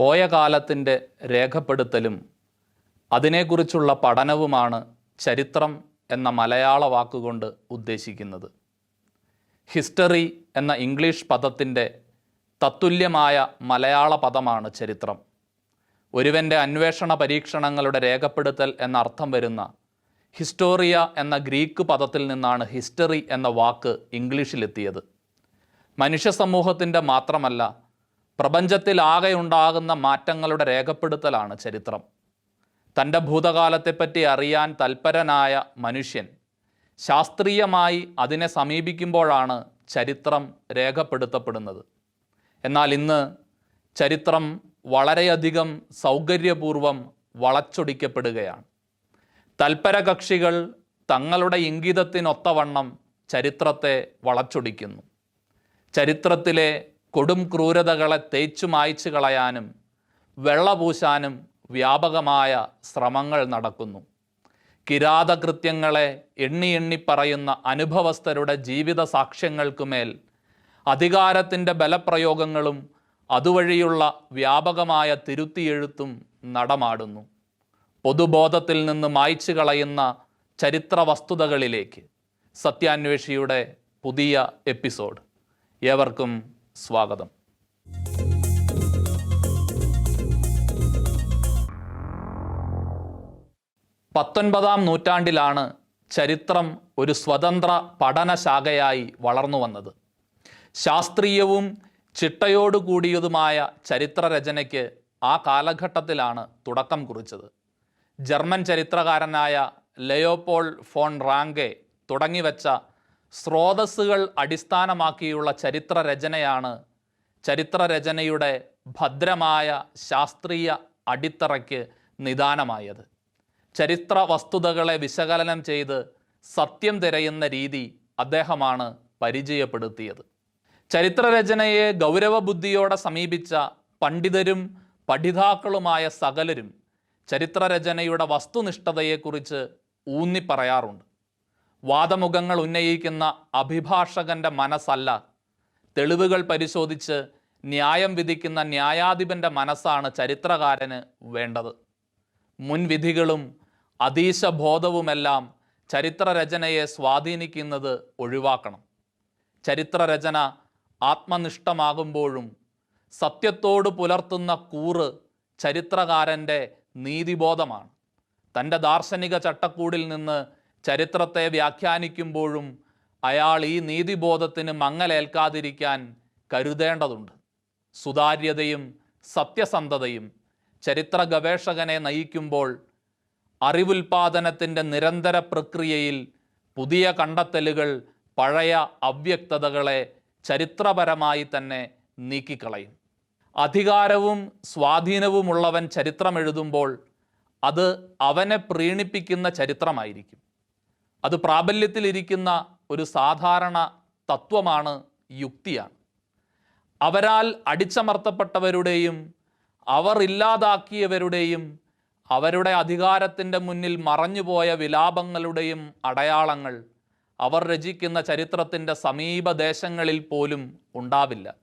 പോയ കാലത്തിന്റെ രേഖപ്പെടുത്തലും അതിനെക്കുറിച്ചുള്ള പഠനവുമാണ് ചരിത്രം എന്ന മലയാള വാക്കുകൊണ്ട് ഉദ്ദേശിക്കുന്നത്. ഹിസ്റ്ററി എന്ന ഇംഗ്ലീഷ് പദത്തിന്റെ തത്തുല്യമായ മലയാള പദമാണ് ചരിത്രം. ഒരുവന്റെ അന്വേഷണ പരീക്ഷണങ്ങളുടെ രേഖപ്പെടുത്തൽ എന്ന അർത്ഥം വരുന്ന ഹിസ്റ്റോറിയ എന്ന ഗ്രീക്ക് പദത്തിൽ നിന്നാണ് ഹിസ്റ്ററി എന്ന വാക്ക് ഇംഗ്ലീഷിലെത്തിയത്. മനുഷ്യ സമൂഹത്തിന്റെ മാത്രമല്ല പ്രപഞ്ചത്തിലാകെ ഉണ്ടാകുന്ന മാറ്റങ്ങളുടെ രേഖപ്പെടുത്തലാണ് ചരിത്രം. തന്റെ ഭൂതകാലത്തെപ്പറ്റി അറിയാൻ തൽപരനായ മനുഷ്യൻ ശാസ്ത്രീയമായി അതിനെ സമീപിക്കുമ്പോഴാണ് ചരിത്രം രേഖപ്പെടുത്തപ്പെടുന്നത്. എന്നാൽ ഇന്ന് ചരിത്രം വളരെയധികം സൗകര്യപൂർവം വളച്ചൊടിക്കപ്പെടുകയാണ്. തൽപര കക്ഷികൾ തങ്ങളുടെ ഇംഗിതത്തിനൊത്തവണ്ണം ചരിത്രത്തെ വളച്ചൊടിക്കുന്നു. ചരിത്രത്തിലെ കൊടും ക്രൂരതകളെ തേച്ചു മായ്ച്ചു കളയാനും വെള്ളപൂശാനും വ്യാപകമായ ശ്രമങ്ങൾ നടക്കുന്നു. കിരാതകൃത്യങ്ങളെ എണ്ണി എണ്ണി പറയുന്ന അനുഭവസ്ഥരുടെ ജീവിത സാക്ഷ്യങ്ങൾക്കുമേൽ അധികാരത്തിന്റെ ബലപ്രയോഗങ്ങളും അതുവഴിയുള്ള വ്യാപകമായ തിരുത്തിയെഴുത്തും നടമാടുന്നു. പൊതുബോധത്തിൽ നിന്ന് മായ്ച്ചു കളയുന്ന ചരിത്ര വസ്തുതകളിലേക്ക് സത്യാന്വേഷിയുടെ പുതിയ എപ്പിസോഡ്. ഏവർക്കും സ്വാഗതം. പത്തൊൻപതാം നൂറ്റാണ്ടിലാണ് ചരിത്രം ഒരു സ്വതന്ത്ര പഠനശാഖയായി വളർന്നു വന്നത്. ശാസ്ത്രീയവും ചിട്ടയോടുകൂടിയതുമായ ചരിത്രരചനയ്ക്ക് ആ കാലഘട്ടത്തിലാണ് തുടക്കം കുറിച്ചത്. ജർമ്മൻ ചരിത്രകാരനായ ലയോപോൾ ഫോൺ റാങ്കെ തുടങ്ങിവെച്ച സ്രോതസ്സുകൾ അടിസ്ഥാനമാക്കിയുള്ള ചരിത്ര ചരിത്രരചനയാണ് ചരിത്രരചനയുടെ ഭദ്രമായ ശാസ്ത്രീയ അടിത്തറയ്ക്ക് നിദാനമായത്. ചരിത്ര വസ്തുതകളെ വിശകലനം ചെയ്ത് സത്യം തിരയുന്ന രീതി അദ്ദേഹമാണ് പരിചയപ്പെടുത്തിയത്. ചരിത്രരചനയെ ഗൗരവബുദ്ധിയോടെ സമീപിച്ച പണ്ഡിതരും പഠിതാക്കളുമായ സകലരും ചരിത്രരചനയുടെ വസ്തുനിഷ്ഠതയെക്കുറിച്ച് ഊന്നി പറയാറുണ്ട് വാദമുഖങ്ങൾ ഉന്നയിക്കുന്ന അഭിഭാഷകന്റെ മനസ്സല്ല. തെളിവുകൾ പരിശോധിച്ച് ന്യായം വിധിക്കുന്ന ന്യായാധിപന്റെ മനസ്സാണ് ചരിത്രകാരന് വേണ്ടത്. മുൻവിധികളും അതീശബോധവുമെല്ലാം ചരിത്രരചനയെ സ്വാധീനിക്കുന്നത് ഒഴിവാക്കണം. ചരിത്രരചന ആത്മനിഷ്ഠമാകുമ്പോഴും സത്യത്തോട് പുലർത്തുന്ന കൂറ് ചരിത്രകാരന്റെ നീതിബോധമാണ്. തന്റെ ദാർശനിക ചട്ടക്കൂടിൽ നിന്ന് ചരിത്രത്തെ വ്യാഖ്യാനിക്കുമ്പോഴും അയാൾ ഈ നീതിബോധത്തിന് മങ്ങലേൽക്കാതിരിക്കാൻ കരുതേണ്ടതുണ്ട്. സുതാര്യതയും സത്യസന്ധതയും ചരിത്ര ഗവേഷകനെ നയിക്കുമ്പോൾ അറിവുൽപാദനത്തിന്റെ നിരന്തര പ്രക്രിയയിൽ പുതിയ കണ്ടെത്തലുകൾ പഴയ അവ്യക്തതകളെ ചരിത്രപരമായി തന്നെ നീക്കിക്കളയും. അധികാരവും സ്വാധീനവുമുള്ളവൻ ചരിത്രം എഴുതുമ്പോൾ അത് അവനെ പ്രീണിപ്പിക്കുന്ന ചരിത്രമായിരിക്കും. അത് പ്രാബല്യത്തിലിരിക്കുന്ന ഒരു സാധാരണ തത്വമാണ് യുക്തിയാണ്. അവരാൽ അടിച്ചമർത്തപ്പെട്ടവരുടെയും അവർ ഇല്ലാതാക്കിയവരുടെയും അവരുടെ അധികാരത്തിന്റെ മുന്നിൽ മറഞ്ഞുപോയ വിലാപങ്ങളുടെയും അടയാളങ്ങൾ അവർ രചിക്കുന്ന ചരിത്രത്തിന്റെ സമീപദേശങ്ങളിൽ പോലും ഉണ്ടാവില്ല.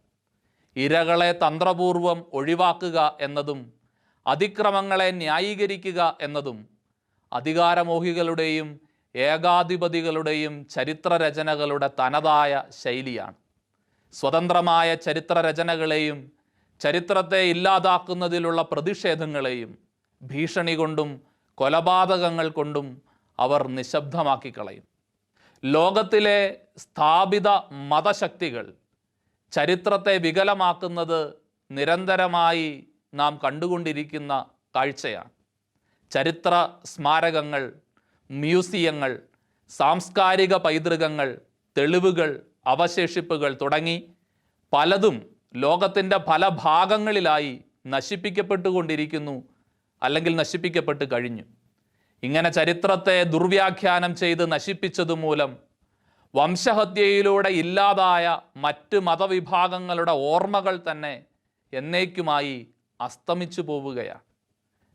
ഇരകളെ തന്ത്രപൂർവം ഒഴിവാക്കുക എന്നതും അതിക്രമങ്ങളെ ന്യായീകരിക്കുക എന്നതും അധികാരമോഹികളുടെയും ഏകാധിപതികളുടെയും ചരിത്രരചനകളുടെ തനതായ ശൈലിയാണ്. സ്വതന്ത്രമായ ചരിത്രരചനകളെയും ചരിത്രത്തെ ഇല്ലാതാക്കുന്നതിലുള്ള പ്രതിഷേധങ്ങളെയും ഭീഷണി കൊണ്ടും കൊലപാതകങ്ങൾ കൊണ്ടും അവർ നിശബ്ദമാക്കി കളയും ലോകത്തിലെ സ്ഥാപിത മതശക്തികൾ ചരിത്രത്തെ വികലമാക്കുന്നത് നിരന്തരമായി നാം കണ്ടുകൊണ്ടിരിക്കുന്ന കാഴ്ചയാണ്. ചരിത്ര സ്മാരകങ്ങൾ മ്യൂസിയങ്ങൾ സാംസ്കാരിക പൈതൃകങ്ങൾ തെളിവുകൾ അവശേഷിപ്പുകൾ തുടങ്ങി പലതും ലോകത്തിന്റെ പല ഭാഗങ്ങളിലായി നശിപ്പിക്കപ്പെട്ടുകൊണ്ടിരിക്കുന്നു അല്ലെങ്കിൽ നശിപ്പിക്കപ്പെട്ട് കഴിഞ്ഞു. ഇങ്ങനെ ചരിത്രത്തെ ദുർവ്യാഖ്യാനം ചെയ്ത് നശിപ്പിച്ചതുമൂലം വംശഹത്യയിലൂടെ ഇല്ലാതായ മറ്റ് മതവിഭാഗങ്ങളുടെ ഓർമ്മകൾ തന്നെ എന്നേക്കുമായി അസ്തമിച്ചു പോവുകയാണ്.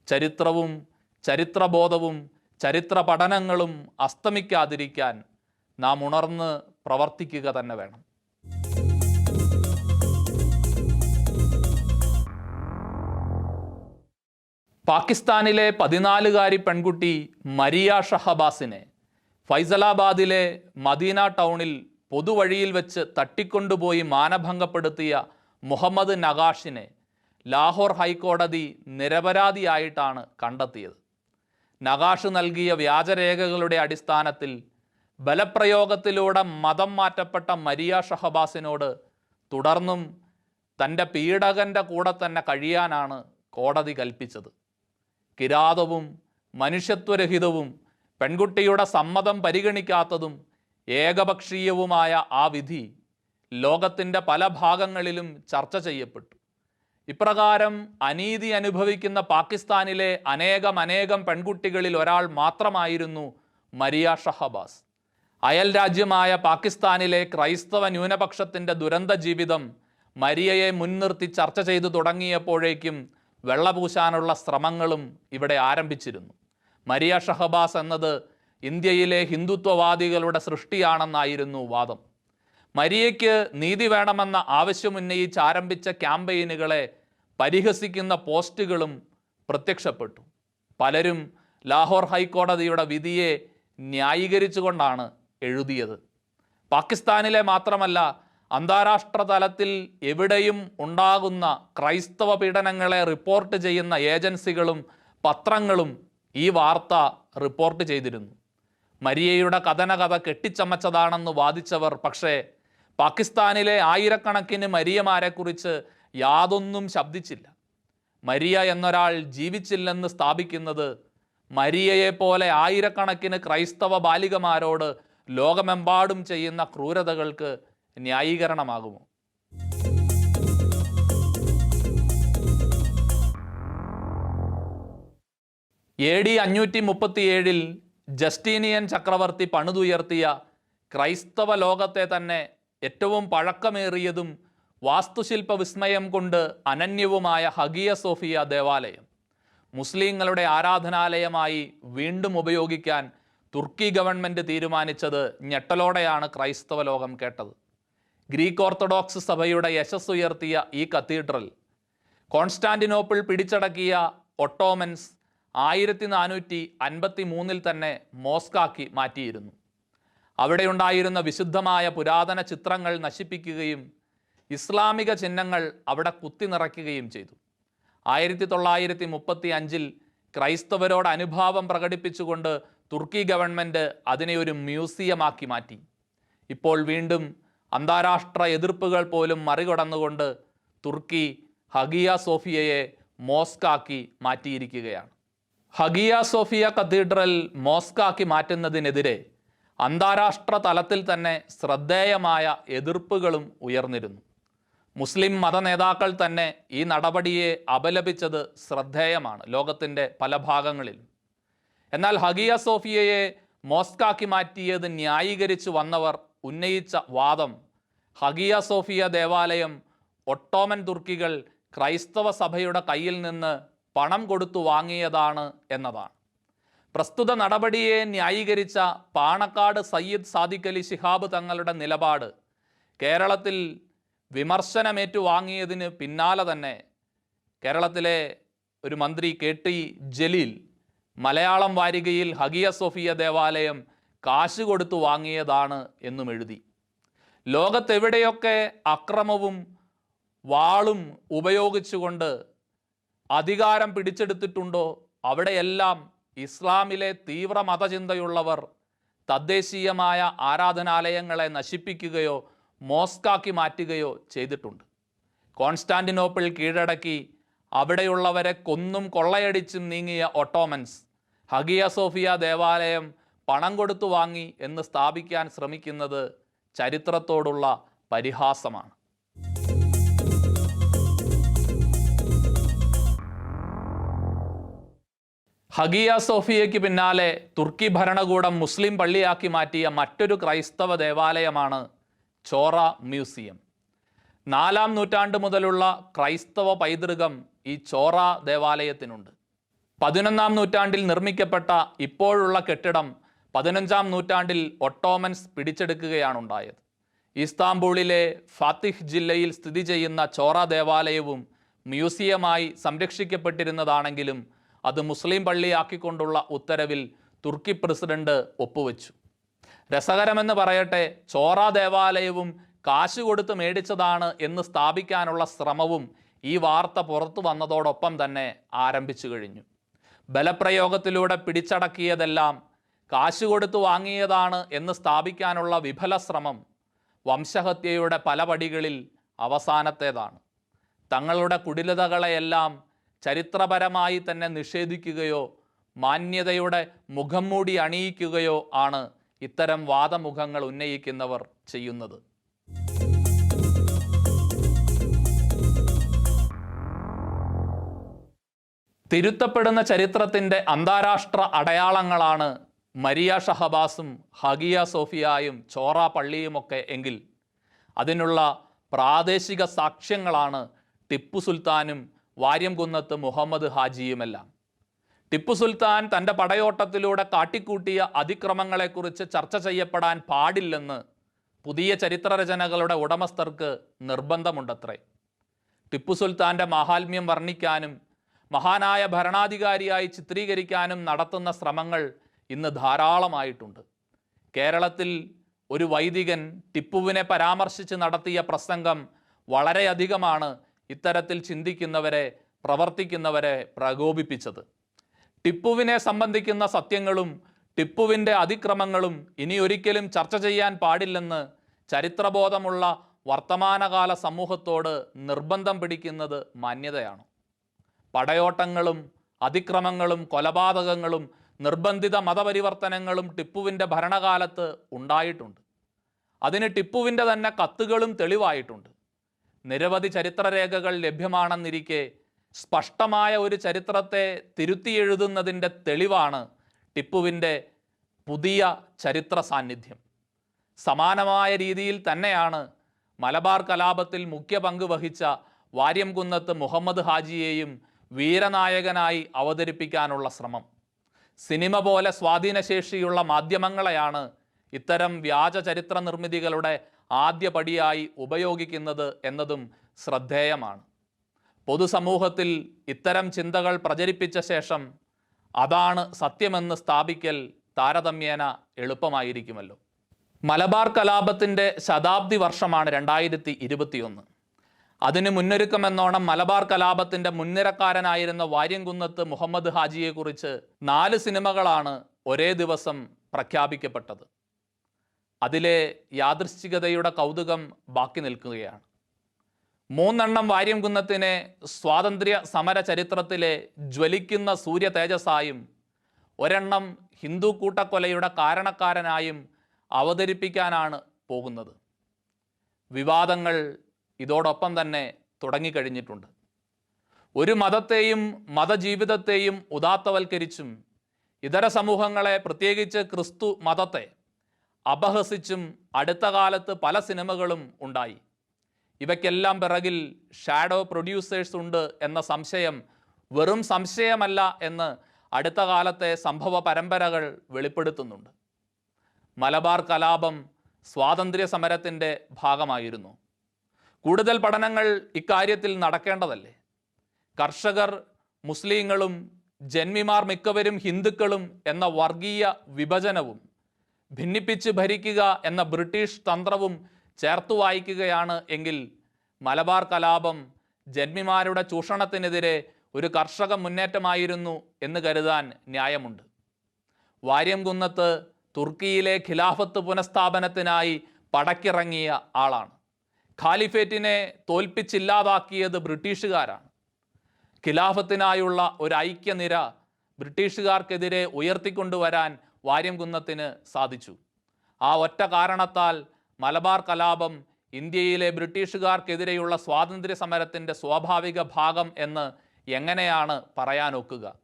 ചരിത്രവും ചരിത്രബോധവും ചരിത്ര പഠനങ്ങളും അസ്തമിക്കാതിരിക്കാൻ നാം ഉണർന്ന് പ്രവർത്തിക്കുക തന്നെ വേണം. പാകിസ്ഥാനിലെ പതിനാലുകാരി പെൺകുട്ടി മരിയ ഷഹബാസിനെ ഫൈസലാബാദിലെ മദീന ടൗണിൽ പൊതുവഴിയിൽ വെച്ച് തട്ടിക്കൊണ്ടുപോയി മാനഭംഗപ്പെടുത്തിയ മുഹമ്മദ് നഗാഷിനെ ലാഹോർ ഹൈക്കോടതി നിരപരാധിയായിട്ടാണ് കണ്ടെത്തിയത്. നഗാഷ് നൽകിയ വ്യാജരേഖകളുടെ അടിസ്ഥാനത്തിൽ ബലപ്രയോഗത്തിലൂടെ മതം മാറ്റപ്പെട്ട മരിയ ഷഹബാസിനോട് തുടർന്നും തന്റെ പീഡകന്റെ കൂടെ തന്നെ കഴിയാനാണ് കോടതി കൽപ്പിച്ചത്. കിരാതവും മനുഷ്യത്വരഹിതവും പെൺകുട്ടിയുടെ സമ്മതം പരിഗണിക്കാത്തതും ഏകപക്ഷീയവുമായ ആ വിധി ലോകത്തിന്റെ പല ഭാഗങ്ങളിലും ചർച്ച ചെയ്യപ്പെട്ടു. ഇപ്രകാരം അനീതി അനുഭവിക്കുന്ന പാകിസ്ഥാനിലെ അനേകം അനേകം പെൺകുട്ടികളിൽ ഒരാൾ മാത്രമായിരുന്നു മരിയ ഷഹബാസ്. അയൽ രാജ്യമായ പാകിസ്ഥാനിലെ ക്രൈസ്തവ ന്യൂനപക്ഷത്തിന്റെ ദുരന്ത ജീവിതം മരിയയെ മുൻനിർത്തി ചർച്ച ചെയ്തു തുടങ്ങിയപ്പോഴേക്കും വെള്ളപൂശാനുള്ള ശ്രമങ്ങളും ഇവിടെ ആരംഭിച്ചിരുന്നു. മരിയ ഷഹബാസ് എന്നത് ഇന്ത്യയിലെ ഹിന്ദുത്വവാദികളുടെ സൃഷ്ടിയാണെന്നായിരുന്നു വാദം. മരിയയ്ക്ക് നീതി വേണമെന്ന ആവശ്യമുന്നയിച്ച് ആരംഭിച്ച ക്യാമ്പയിനുകളെ പരിഹസിക്കുന്ന പോസ്റ്റുകളും പ്രത്യക്ഷപ്പെട്ടു. പലരും ലാഹോർ ഹൈക്കോടതിയുടെ വിധിയെ ന്യായീകരിച്ചുകൊണ്ടാണ് എഴുതിയത്. പാകിസ്ഥാനിലെ മാത്രമല്ല അന്താരാഷ്ട്ര തലത്തിൽ എവിടെയും ഉണ്ടാകുന്ന ക്രൈസ്തവ പീഡനങ്ങളെ റിപ്പോർട്ട് ചെയ്യുന്ന ഏജൻസികളും പത്രങ്ങളും ഈ വാർത്ത റിപ്പോർട്ട് ചെയ്തിരുന്നു. മരിയയുടെ കഥനകഥ കെട്ടിച്ചമച്ചതാണെന്ന് വാദിച്ചവർ പക്ഷേ പാകിസ്ഥാനിലെ ആയിരക്കണക്കിന് മരിയമാരെക്കുറിച്ച് യാതൊന്നും ശബ്ദിച്ചില്ല. മരിയ എന്നൊരാൾ ജീവിച്ചില്ലെന്ന് സ്ഥാപിക്കുന്നത് മരിയയെ പോലെ ആയിരക്കണക്കിന് ക്രൈസ്തവ ബാലികമാരോട് ലോകമെമ്പാടും ചെയ്യുന്ന ക്രൂരതകൾക്ക് ന്യായീകരണമാകുമോ? എ ഡി അഞ്ഞൂറ്റി മുപ്പത്തിയേഴിൽ ജസ്റ്റീനിയൻ ചക്രവർത്തി പണിതുയർത്തിയ ക്രൈസ്തവ ലോകത്തെ തന്നെ ഏറ്റവും പഴക്കമേറിയതും വാസ്തുശില്പ വിസ്മയം കൊണ്ട് അനന്യവുമായ ഹഗിയ സോഫിയ ദേവാലയം. മുസ്ലിങ്ങളുടെ ആരാധനാലയമായി വീണ്ടും ഉപയോഗിക്കാൻ തുർക്കി ഗവൺമെന്റ് തീരുമാനിച്ചത് ഞെട്ടലോടെയാണ് ക്രൈസ്തവ ലോകം കേട്ടത്. ഗ്രീക്ക് ഓർത്തഡോക്സ് സഭയുടെ യശസ്സുയർത്തിയ ഈ കത്തീഡ്രൽ കോൺസ്റ്റാന്റിനോപ്പിൾ പിടിച്ചടക്കിയ ഒട്ടോമൻസ് ആയിരത്തി നാനൂറ്റി അൻപത്തി മൂന്നിൽ തന്നെ മോസ്കാക്കി മാറ്റിയിരുന്നു. അവിടെയുണ്ടായിരുന്ന വിശുദ്ധമായ പുരാതന ചിത്രങ്ങൾ നശിപ്പിക്കുകയും ഇസ്ലാമിക ചിഹ്നങ്ങൾ അവിടെ കുത്തി നിറയ്ക്കുകയും ചെയ്തു. ആയിരത്തി തൊള്ളായിരത്തി മുപ്പത്തി അഞ്ചിൽ ക്രൈസ്തവരോട് അനുഭാവം പ്രകടിപ്പിച്ചുകൊണ്ട് തുർക്കി ഗവൺമെന്റ് അതിനെ ഒരു മ്യൂസിയമാക്കി മാറ്റി. ഇപ്പോൾ വീണ്ടും അന്താരാഷ്ട്ര എതിർപ്പുകൾ പോലും മറികടന്നുകൊണ്ട് തുർക്കി ഹഗിയ സോഫിയയെ മോസ്കാക്കി മാറ്റിയിരിക്കുകയാണ്. ഹഗിയ സോഫിയ കത്തീഡ്രൽ മോസ്കാക്കി മാറ്റുന്നതിനെതിരെ അന്താരാഷ്ട്ര തലത്തിൽ തന്നെ ശ്രദ്ധേയമായ എതിർപ്പുകളും ഉയർന്നിരുന്നു. മുസ്ലിം മത നേതാക്കൾ തന്നെ ഈ നടപടിയെ അപലപിച്ചത് ശ്രദ്ധേയമാണ് ലോകത്തിന്റെ പല ഭാഗങ്ങളിൽ എന്നാൽ ഹഗിയ സോഫിയയെ മോസ്കാക്കി മാറ്റിയത് ന്യായീകരിച്ചു വന്നവർ ഉന്നയിച്ച വാദം ഹഗിയ സോഫിയ ദേവാലയം ഒട്ടോമൻ തുർക്കികൾ ക്രൈസ്തവ സഭയുടെ കയ്യിൽ നിന്ന് പണം കൊടുത്തു വാങ്ങിയതാണ് എന്നതാണ്. പ്രസ്തുത നടപടിയെ ന്യായീകരിച്ച പാണക്കാട് സയ്യിദ് സാദിഖ് അലി ശിഹാബ് തങ്ങളുടെ നിലപാട്. കേരളത്തിൽ വിമർശനമേറ്റുവാങ്ങിയതിന് പിന്നാലെ തന്നെ കേരളത്തിലെ ഒരു മന്ത്രി കെ ടി ജലീൽ മലയാളം വാരികയിൽ ഹഗിയ സോഫിയ ദേവാലയം കാശ് കൊടുത്തു വാങ്ങിയതാണ് എന്നും എഴുതി. ലോകത്തെവിടെയൊക്കെ അക്രമവും വാളും ഉപയോഗിച്ചുകൊണ്ട് അധികാരം പിടിച്ചെടുത്തിട്ടുണ്ടോ അവിടെയെല്ലാം ഇസ്ലാമിലെ തീവ്ര മതചിന്തയുള്ളവർ തദ്ദേശീയമായ ആരാധനാലയങ്ങളെ നശിപ്പിക്കുകയോ മോസ്കാക്കി മാറ്റുകയോ ചെയ്തിട്ടുണ്ട്. കോൺസ്റ്റാന്റിനോപ്പിൾ കീഴടക്കി അവിടെയുള്ളവരെ കൊന്നും കൊള്ളയടിച്ചും നീങ്ങിയ ഒട്ടോമൻസ് ഹഗിയ സോഫിയ ദേവാലയം പണം കൊടുത്തു വാങ്ങി എന്ന് സ്ഥാപിക്കാൻ ശ്രമിക്കുന്നത് ചരിത്രത്തോടുള്ള പരിഹാസമാണ്. ഹഗിയ സോഫിയയ്ക്ക് പിന്നാലെ തുർക്കി ഭരണകൂടം മുസ്ലിം പള്ളിയാക്കി മാറ്റിയ മറ്റൊരു ക്രൈസ്തവ ദേവാലയമാണ് ചോറ മ്യൂസിയം. നാലാം നൂറ്റാണ്ട് മുതലുള്ള ക്രൈസ്തവ പൈതൃകം ഈ ചോറ ദേവാലയത്തിനുണ്ട്. പതിനൊന്നാം നൂറ്റാണ്ടിൽ നിർമ്മിക്കപ്പെട്ട ഇപ്പോഴുള്ള കെട്ടിടം പതിനഞ്ചാം നൂറ്റാണ്ടിൽ ഒട്ടോമൻസ് പിടിച്ചെടുക്കുകയാണുണ്ടായത്. ഇസ്താംബൂളിലെ ഫാത്തിഹ് ജില്ലയിൽ സ്ഥിതി ചെയ്യുന്ന ചോറ ദേവാലയവും മ്യൂസിയമായി സംരക്ഷിക്കപ്പെട്ടിരുന്നതാണെങ്കിലും അത് മുസ്ലിം പള്ളിയാക്കിക്കൊണ്ടുള്ള ഉത്തരവിൽ തുർക്കി പ്രസിഡന്റ് ഒപ്പുവെച്ചു. രസകരമെന്ന് പറയട്ടെ ചോറ ദേവാലയവും കാശ് കൊടുത്ത് മേടിച്ചതാണ് എന്ന് സ്ഥാപിക്കാനുള്ള ശ്രമവും ഈ വാർത്ത പുറത്തു വന്നതോടൊപ്പം തന്നെ ആരംഭിച്ചു കഴിഞ്ഞു. ബലപ്രയോഗത്തിലൂടെ പിടിച്ചടക്കിയതെല്ലാം കാശ് കൊടുത്തു വാങ്ങിയതാണ് എന്ന് സ്ഥാപിക്കാനുള്ള വിഫല ശ്രമം വംശഹത്യയുടെ പല പടികളിൽ അവസാനത്തേതാണ്. തങ്ങളുടെ കുടിലതകളെയെല്ലാം ചരിത്രപരമായി തന്നെ നിഷേധിക്കുകയോ മാന്യതയുടെ മുഖം മൂടി അണിയിക്കുകയോ ആണ് ഇത്തരം വാദമുഖങ്ങൾ ഉന്നയിക്കുന്നവർ ചെയ്യുന്നത്. തിരുത്തപ്പെടുന്ന ചരിത്രത്തിന്റെ അന്താരാഷ്ട്ര അടയാളങ്ങളാണ് മരിയ ഷഹബാസും ഹഗിയ സോഫിയായും ചോറ പള്ളിയുമൊക്കെ എങ്കിൽ അതിനുള്ള പ്രാദേശിക സാക്ഷ്യങ്ങളാണ് ടിപ്പു സുൽത്താനും വാര്യംകുന്നത്ത് മുഹമ്മദ് ഹാജിയുമെല്ലാം. ടിപ്പു സുൽത്താൻ തന്റെ പടയോട്ടത്തിലൂടെ കാട്ടിക്കൂട്ടിയ അതിക്രമങ്ങളെക്കുറിച്ച് ചർച്ച ചെയ്യപ്പെടാൻ പാടില്ലെന്ന് പുതിയ ചരിത്രരചനകളുടെ ഉടമസ്ഥർക്ക് നിർബന്ധമുണ്ടത്രേ. ടിപ്പു സുൽത്താന്റെ മാഹാത്മ്യം വർണിക്കാനും മഹാനായ ഭരണാധികാരിയായി ചിത്രീകരിക്കാനും നടത്തുന്ന ശ്രമങ്ങൾ ഇന്ന് ധാരാളമായിട്ടുണ്ട്. കേരളത്തിൽ ഒരു വൈദികൻ ടിപ്പുവിനെ പരാമർശിച്ച് നടത്തിയ പ്രസംഗം വളരെയധികമാണ് ഇത്തരത്തിൽ ചിന്തിക്കുന്നവരെ പ്രവർത്തിക്കുന്നവരെ പ്രകോപിപ്പിച്ചത്. ടിപ്പുവിനെ സംബന്ധിക്കുന്ന സത്യങ്ങളും ടിപ്പുവിന്റെ അതിക്രമങ്ങളും ഇനി ഒരിക്കലും ചർച്ച ചെയ്യാൻ പാടില്ലെന്ന് ചരിത്രബോധമുള്ള വർത്തമാനകാല സമൂഹത്തോട് നിർബന്ധം പിടിക്കുന്നത് മാന്യതയാണ്. പടയോട്ടങ്ങളും അതിക്രമങ്ങളും കൊലപാതകങ്ങളും നിർബന്ധിത മതപരിവർത്തനങ്ങളും ടിപ്പുവിന്റെ ഭരണകാലത്ത് ഉണ്ടായിട്ടുണ്ട്. അതിന് ടിപ്പുവിന്റെ തന്നെ കത്തുകളും തെളിവായിട്ടുണ്ട്. നിരവധി ചരിത്രരേഖകൾ ലഭ്യമാണെന്നിരിക്കെ സ്പഷ്ടമായ ഒരു ചരിത്രത്തെ തിരുത്തിയെഴുതുന്നതിന്റെ തെളിവാണ് ടിപ്പുവിന്റെ പുതിയ ചരിത്ര സാന്നിധ്യം. സമാനമായ രീതിയിൽ തന്നെയാണ് മലബാർ കലാപത്തിൽ മുഖ്യ പങ്ക് വഹിച്ച വാര്യംകുന്നത്ത് മുഹമ്മദ് ഹാജിയെയും വീരനായകനായി അവതരിപ്പിക്കാനുള്ള ശ്രമം. സിനിമ പോലെ സ്വാധീനശേഷിയുള്ള മാധ്യമങ്ങളെയാണ് ഇത്തരം വ്യാജ ചരിത്ര നിർമ്മിതികളുടെ ആദ്യ പടിയായി ഉപയോഗിക്കുന്നത് എന്നതും ശ്രദ്ധേയമാണ്. പൊതുസമൂഹത്തിൽ ഇത്തരം ചിന്തകൾ പ്രചരിപ്പിച്ച ശേഷം അതാണ് സത്യമെന്ന് സ്ഥാപിക്കൽ താരതമ്യേന എളുപ്പമായിരിക്കുമല്ലോ. മലബാർ കലാപത്തിന്റെ ശതാബ്ദി വർഷമാണ് രണ്ടായിരത്തി ഇരുപത്തിയൊന്ന് അതിന് മുന്നൊരുക്കമെന്നോണം മലബാർ കലാപത്തിന്റെ മുൻനിരക്കാരനായിരുന്ന വാര്യംകുന്നത്ത് മുഹമ്മദ് ഹാജിയെക്കുറിച്ച് നാല് സിനിമകളാണ് ഒരേ ദിവസം പ്രഖ്യാപിക്കപ്പെട്ടത്. അതിലെ യാദൃശ്ചികതയുടെ കൗതുകം ബാക്കി നിൽക്കുകയാണ്. മൂന്നെണ്ണം വാര്യംകുന്നത്തിനെ സ്വാതന്ത്ര്യ സമര ചരിത്രത്തിലെ ജ്വലിക്കുന്ന സൂര്യ തേജസ്സായും ഒരെണ്ണം ഹിന്ദു കൂട്ടക്കൊലയുടെ കാരണക്കാരനായും അവതരിപ്പിക്കാനാണ് പോകുന്നത്. വിവാദങ്ങൾ ഇതോടൊപ്പം തന്നെ തുടങ്ങിക്കഴിഞ്ഞിട്ടുണ്ട്. ഒരു മതത്തെയും മതജീവിതത്തെയും ഉദാത്തവൽക്കരിച്ചും ഇതര സമൂഹങ്ങളെ പ്രത്യേകിച്ച് ക്രിസ്തു മതത്തെ അപഹസിച്ചും അടുത്ത കാലത്ത് പല സിനിമകളും ഉണ്ടായി. ഇവയ്ക്കെല്ലാം പിറകിൽ ഷാഡോ പ്രൊഡ്യൂസേഴ്സ് ഉണ്ട് എന്ന സംശയം വെറും സംശയമല്ല എന്ന് അടുത്ത കാലത്തെ സംഭവ പരമ്പരകൾ വെളിപ്പെടുത്തുന്നുണ്ട്. മലബാർ കലാപം സ്വാതന്ത്ര്യ സമരത്തിന്റെ ഭാഗമായിരുന്നു. കൂടുതൽ പഠനങ്ങൾ ഇക്കാര്യത്തിൽ നടക്കേണ്ടതല്ലേ? കർഷകർ മുസ്ലിങ്ങളും ജന്മിമാർ മിക്കവരും ഹിന്ദുക്കളും എന്ന വർഗീയ വിഭജനവും ഭിന്നിപ്പിച്ച് ഭരിക്കുക എന്ന ബ്രിട്ടീഷ് തന്ത്രവും ചേർത്തു വായിക്കുകയാണ് എങ്കിൽ മലബാർ കലാപം ജന്മിമാരുടെ ചൂഷണത്തിനെതിരെ ഒരു കർഷക മുന്നേറ്റമായിരുന്നു എന്ന് കരുതാൻ ന്യായമുണ്ട്. വാര്യംകുന്നത്ത് തുർക്കിയിലെ ഖിലാഫത്ത് പുനഃസ്ഥാപനത്തിനായി പടക്കിറങ്ങിയ ആളാണ്. ഖാലിഫേറ്റിനെ തോൽപ്പിച്ചില്ലാതാക്കിയത് ബ്രിട്ടീഷുകാരാണ്. ഖിലാഫത്തിനായുള്ള ഒരു ഐക്യനിര ബ്രിട്ടീഷുകാർക്കെതിരെ ഉയർത്തിക്കൊണ്ടുവരാൻ വാര്യംകുന്നത്തിന് സാധിച്ചു. ആ ഒറ്റ കാരണത്താൽ മലബാർ കലാപം ഇന്ത്യയിലെ ബ്രിട്ടീഷുകാർക്കെതിരെയുള്ള സ്വാതന്ത്ര്യ സമരത്തിന്റെ സ്വാഭാവിക ഭാഗം എന്ന് എങ്ങനെയാണ് പറയാനൊക്കുക?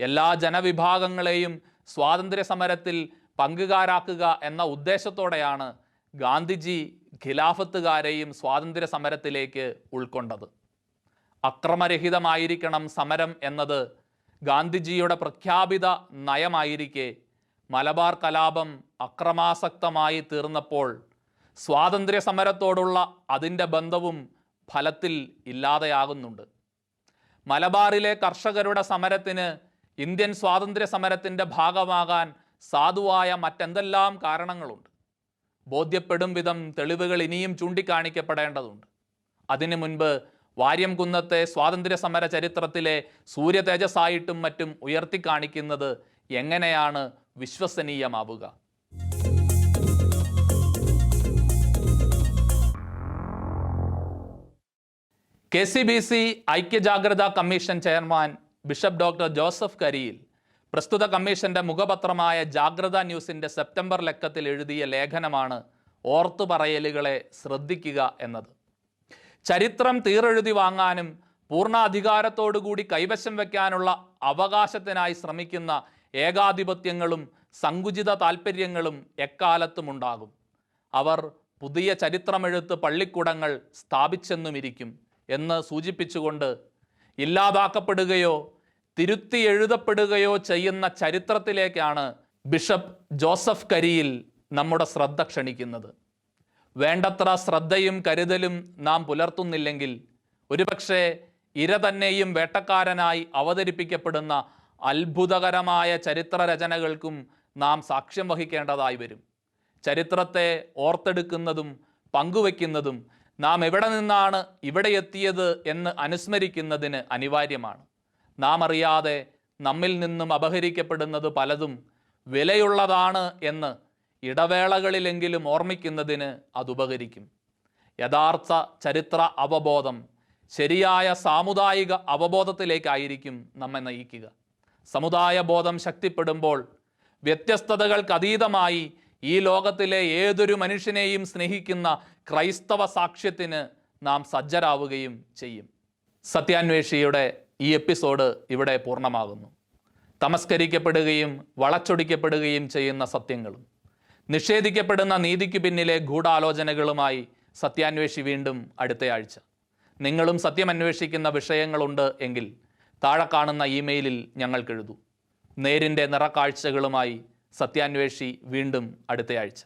എല്ലാ ജനവിഭാഗങ്ങളെയും സ്വാതന്ത്ര്യ സമരത്തിൽ പങ്കുകാരാക്കുക എന്ന ഉദ്ദേശത്തോടെയാണ് ഗാന്ധിജി ഖിലാഫത്തുകാരെയും സ്വാതന്ത്ര്യ സമരത്തിലേക്ക് ഉൾക്കൊണ്ടത്. അക്രമരഹിതമായിരിക്കണം സമരം എന്നത് ഗാന്ധിജിയുടെ പ്രഖ്യാപിത നയമായിരിക്കെ മലബാർ കലാപം അക്രമാസക്തമായി തീർന്നപ്പോൾ സ്വാതന്ത്ര്യ സമരത്തോടുള്ള അതിന്റെ ബന്ധവും ഫലത്തിൽ ഇല്ലാതെയാകുന്നുണ്ട്. മലബാറിലെ കർഷകരുടെ സമരത്തിന് ഇന്ത്യൻ സ്വാതന്ത്ര്യ സമരത്തിന്റെ ഭാഗമാകാൻ സാധുവായ മറ്റെന്തെല്ലാം കാരണങ്ങളുണ്ട്? ബോധ്യപ്പെടും വിധം തെളിവുകൾ ഇനിയും ചൂണ്ടിക്കാണിക്കപ്പെടേണ്ടതുണ്ട്. അതിനു മുൻപ് വാര്യം കുന്നത്തെ സ്വാതന്ത്ര്യ സമര ചരിത്രത്തിലെ സൂര്യതേജസ്സായിട്ടും മറ്റും ഉയർത്തിക്കാണിക്കുന്നത് എങ്ങനെയാണ് വിശ്വസനീയമാവുക. K C B C ഐക്യജാഗ്രതാ commission chairman bishop doctor Joseph Kariyil പ്രസ്തുത കമ്മീഷന്റെ മുഖപത്രമായ ജാഗ്രത ന്യൂസിന്റെ സെപ്റ്റംബർ ലക്കത്തിൽ എഴുതിയ ലേഖനമാണ് ഓർത്തുപറയലുകളെ ശ്രദ്ധിക്കുക എന്നത്. ചരിത്രം തീറെഴുതി വാങ്ങാനും പൂർണ അധികാരത്തോടുകൂടി കൈവശം വയ്ക്കാനുള്ള അവകാശത്തിനായി ശ്രമിക്കുന്ന ഏകാധിപത്യങ്ങളും സങ്കുചിത താൽപ്പര്യങ്ങളും എക്കാലത്തുമുണ്ടാകും. അവർ പുതിയ ചരിത്രമെഴുത്ത് പള്ളിക്കൂടങ്ങൾ സ്ഥാപിച്ചെന്നുമിരിക്കും എന്ന് സൂചിപ്പിച്ചുകൊണ്ട് ഇല്ലാതാക്കപ്പെടുകയോ തിരുത്തി എഴുതപ്പെടുകയോ ചെയ്യുന്ന ചരിത്രത്തിലേക്കാണ് ബിഷപ്പ് ജോസഫ് കരിയിൽ നമ്മുടെ ശ്രദ്ധ ക്ഷണിക്കുന്നത്. വേണ്ടത്ര ശ്രദ്ധയും കരുതലും നാം പുലർത്തുന്നില്ലെങ്കിൽ ഒരുപക്ഷെ ഇര തന്നെയും വേട്ടക്കാരനായി അവതരിപ്പിക്കപ്പെടുന്ന അത്ഭുതകരമായ ചരിത്ര രചനകൾക്കും നാം സാക്ഷ്യം വഹിക്കേണ്ടതായി വരും. ചരിത്രത്തെ ഓർത്തെടുക്കുന്നതും പങ്കുവെക്കുന്നതും നാം എവിടെ നിന്നാണ് ഇവിടെ എത്തിയത് എന്ന് അനുസ്മരിക്കുന്നതിന് അനിവാര്യമാണ്. നാം അറിയാതെ നമ്മിൽ നിന്നും അപഹരിക്കപ്പെടുന്നത് പലതും വിലയുള്ളതാണ് എന്ന് ഇടവേളകളിലെങ്കിലും ഓർമ്മിക്കുന്നതിന് അതുപകരിക്കും യഥാർത്ഥ ചരിത്ര അവബോധം ശരിയായ സാമുദായിക അവബോധത്തിലേക്കായിരിക്കും നമ്മെ നയിക്കുക. സമുദായ ബോധം ശക്തിപ്പെടുമ്പോൾ വ്യത്യസ്തതകൾക്ക് അതീതമായി ഈ ലോകത്തിലെ ഏതൊരു മനുഷ്യനെയും സ്നേഹിക്കുന്ന ക്രൈസ്തവ സാക്ഷ്യത്തിന് നാം സജ്ജരാവുകയും ചെയ്യും. സത്യാന്വേഷിയുടെ ഈ എപ്പിസോഡ് ഇവിടെ പൂർണമാകുന്നു. തമസ്കരിക്കപ്പെടുകയും വളച്ചൊടിക്കപ്പെടുകയും ചെയ്യുന്ന സത്യങ്ങളും നിഷേധിക്കപ്പെടുന്ന നീതിക്ക് പിന്നിലെ ഗൂഢാലോചനകളുമായി സത്യാന്വേഷി വീണ്ടും അടുത്തയാഴ്ച. നിങ്ങളും സത്യം അന്വേഷിക്കുന്ന വിഷയങ്ങളുണ്ട് എങ്കിൽ താഴെ കാണുന്ന ഇമെയിലിൽ ഞങ്ങൾക്കെഴുതൂ. നേരിന്റെ നിറക്കാഴ്ചകളുമായി സത്യാന്വേഷി വീണ്ടും അടുത്തയാഴ്ച.